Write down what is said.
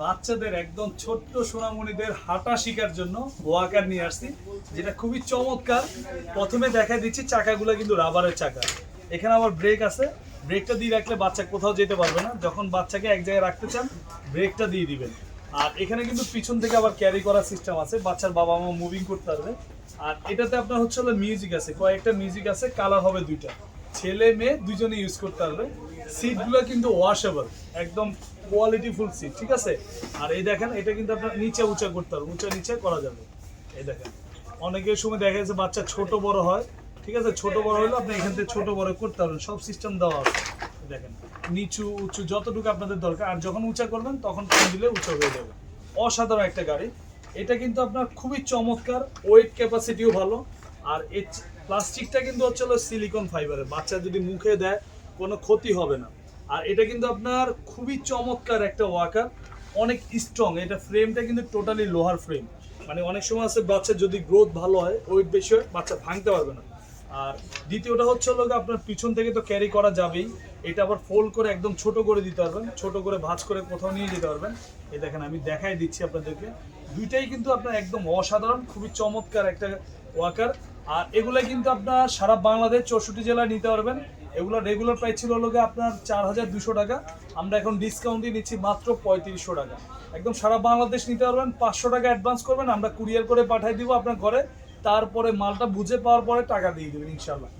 বাচ্চাদের একদম ছোট্ট সোনামণিদের হাঁটা শেখার জন্য ওয়াকার নিয়ে আসছি, যেটা খুবই চমৎকার। প্রথমে দেখা দিচ্ছি চাকাগুলো কিন্তু রাবারের চাকা। এখানে আবার ব্রেক আছে। ব্রেকটা দিয়ে রাখলে বাচ্চা কোথাও যেতে পারবে না। যখন বাচ্চাকে এক জায়গায় রাখতে চান ব্রেকটা দিয়ে দিবেন। আর এখানে কিন্তু পিছন থেকে আবার ক্যারি করার সিস্টেম আছে। বাচ্চার বাবা মা মুভিং করতে পারবে। আর এটাতে আপনার হচ্ছে হলো মিউজিক আছে। কয়েকটা মিউজিক আছে কালার হবে দুইটা। ছেলে মেয়ে দুজনে ইউজ করতে পারবে। সিটগুলো কিন্তু ওয়াশেবল একদম কোয়ালিটি ফুল সিট ঠিক আছে? আর এই দেখেন, এটা কিন্তু আপনার নিচে উঁচা করতে হবে, উঁচা নিচে করা যাবে। এই দেখেন, অনেকের সময় দেখা যাচ্ছে বাচ্চা ছোট বড় হয়, ঠিক আছে? ছোট বড় হলে আপনি এখান থেকে ছোট বড় করতে পারবেন, সব সিস্টেম দেওয়া আছে। দেখেন, নিচু, উঁচু, যতটুকু আপনাদের দরকার, আর যখন উঁচা করবেন, তখন টান দিলে উঁচা হয়ে যাবে। অসাধারণ একটা গাড়ি। এটা কিন্তু আপনার খুবই চমৎকার ওয়েট ক্যাপাসিটিও ভালো, আর এই প্লাস্টিকটা কিন্তু হচ্ছে সিলিকন ফাইবারের বাচ্চা যদি মুখে দেয় কোনো ক্ষতি হবে না। আর এটা কিন্তু আপনার খুবই চমৎকার একটা ওয়াকার, অনেক স্ট্রং এটা ফ্রেমটা কিন্তু টোটালি লোহার ফ্রেম মানে অনেক সময় আছে বাচ্চার যদি গ্রোথ ভালো হয় ওয়েট বেশি হয় বাচ্চা ভাঙতে পারবে না। আর দ্বিতীয়টা হচ্ছে হলো আপনার পিছন থেকে তো ক্যারি করা যাবেই। এটা আবার ফোল্ড করে একদম ছোট করে দিতে পারবেন। ছোট করে ভাঁজ করে কোথাও নিয়ে যেতে পারবেন। এই দেখেন, আমি দেখাই দিচ্ছি আপনাদেরকে। দুইটাই কিন্তু আপনার একদম অসাধারণ, খুবই চমৎকার একটা ওয়াকার। আর এগুলো কিন্তু আপনার সারা বাংলাদেশ চৌষট্টি জেলায় নিতে পারবেন। এগুলো রেগুলার প্রাইস ছিল লোকে আপনার চার হাজার দুশো টাকা। আমরা এখন ডিসকাউন্ট দিয়ে নিচ্ছি মাত্র পঁয়ত্রিশশো টাকা। একদম সারা বাংলাদেশ নিতে পারবেন, পাঁচশো টাকা অ্যাডভান্স করবেন, আমরা কুরিয়ার করে পাঠিয়ে দিব আপনার ঘরে। তারপরে মালটা বুঝে পাওয়ার পরে টাকা দিয়ে দেবেন ইনশাল্লাহ